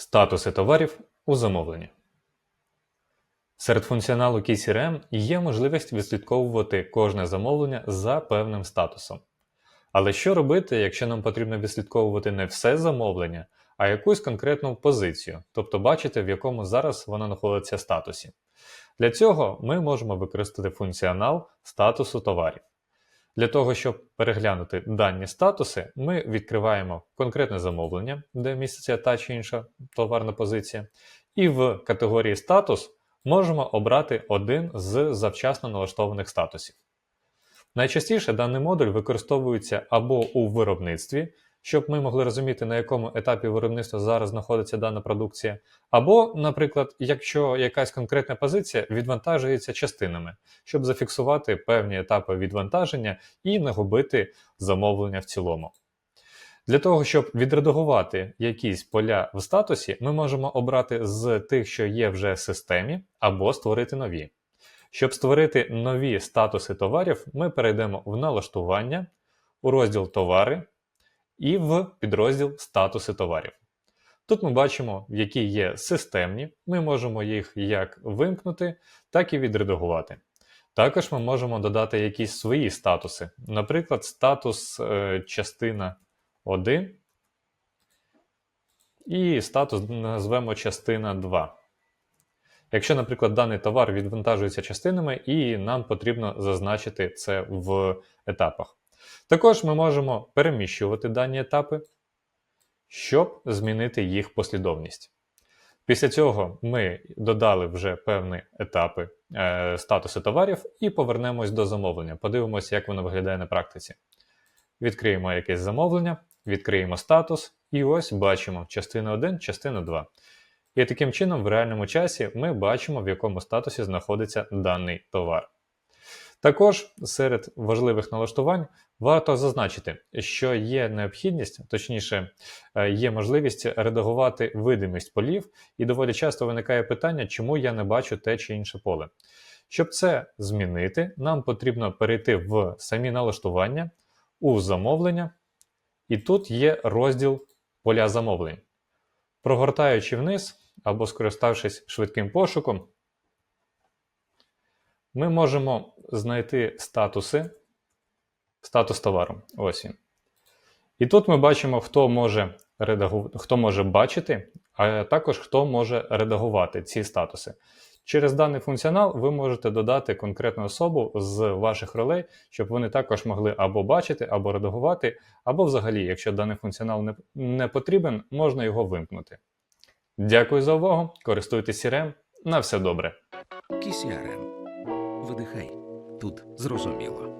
Статуси товарів у замовленні. Серед функціоналу KeyCRM є можливість відслідковувати кожне замовлення за певним статусом. Але що робити, якщо нам потрібно відслідковувати не все замовлення, а якусь конкретну позицію, тобто бачити, в якому зараз вона знаходиться статусі? Для цього ми можемо використати функціонал статусу товарів. Для того, щоб переглянути дані статуси, ми відкриваємо конкретне замовлення, де міститься та чи інша товарна позиція, і в категорії статус можемо обрати один з завчасно налаштованих статусів. Найчастіше даний модуль використовується або у виробництві, щоб ми могли розуміти, на якому етапі виробництва зараз знаходиться дана продукція, або, наприклад, якщо якась конкретна позиція відвантажується частинами, щоб зафіксувати певні етапи відвантаження і не губити замовлення в цілому. Для того, щоб відредагувати якісь поля в статусі, ми можемо обрати з тих, що є вже в системі, або створити нові. Щоб створити нові статуси товарів, ми перейдемо в налаштування, у розділ Товари і в підрозділ Статуси товарів. Тут ми бачимо, які є системні, ми можемо їх як вимкнути, так і відредагувати. Також ми можемо додати якісь свої статуси, наприклад, статус е, частина 1 і статус назвемо частина 2. Якщо, наприклад, даний товар відвантажується частинами, і нам потрібно зазначити це в етапах. Також ми можемо переміщувати дані етапи, щоб змінити їх послідовність. Після цього ми додали вже певні етапи е, статуси товарів і повернемось до замовлення. Подивимося, як воно виглядає на практиці. Відкриємо якесь замовлення, відкриємо статус, і ось бачимо частина 1, частина 2. І таким чином, в реальному часі ми бачимо, в якому статусі знаходиться даний товар. Також серед важливих налаштувань варто зазначити, що є необхідність, точніше, е, є можливість редагувати видимість полів, і доволі часто виникає питання, чому я не бачу те чи інше поле. Щоб це змінити, нам потрібно перейти в самі налаштування у замовлення, і тут є розділ поля замовлень. Прогортаючи вниз або скориставшись швидким пошуком, ми можемо знайти статуси, статус товару. Ось він. І тут ми бачимо, хто може, редагу... хто може бачити, а також хто може редагувати ці статуси. Через даний функціонал ви можете додати конкретну особу з ваших ролей, щоб вони також могли або бачити, або редагувати, або взагалі, якщо даний функціонал не, не потрібен, можна його вимкнути. Дякую за увагу. Користуйтесь CRM. На все добре. KCRM. Видихай тут зрозуміло.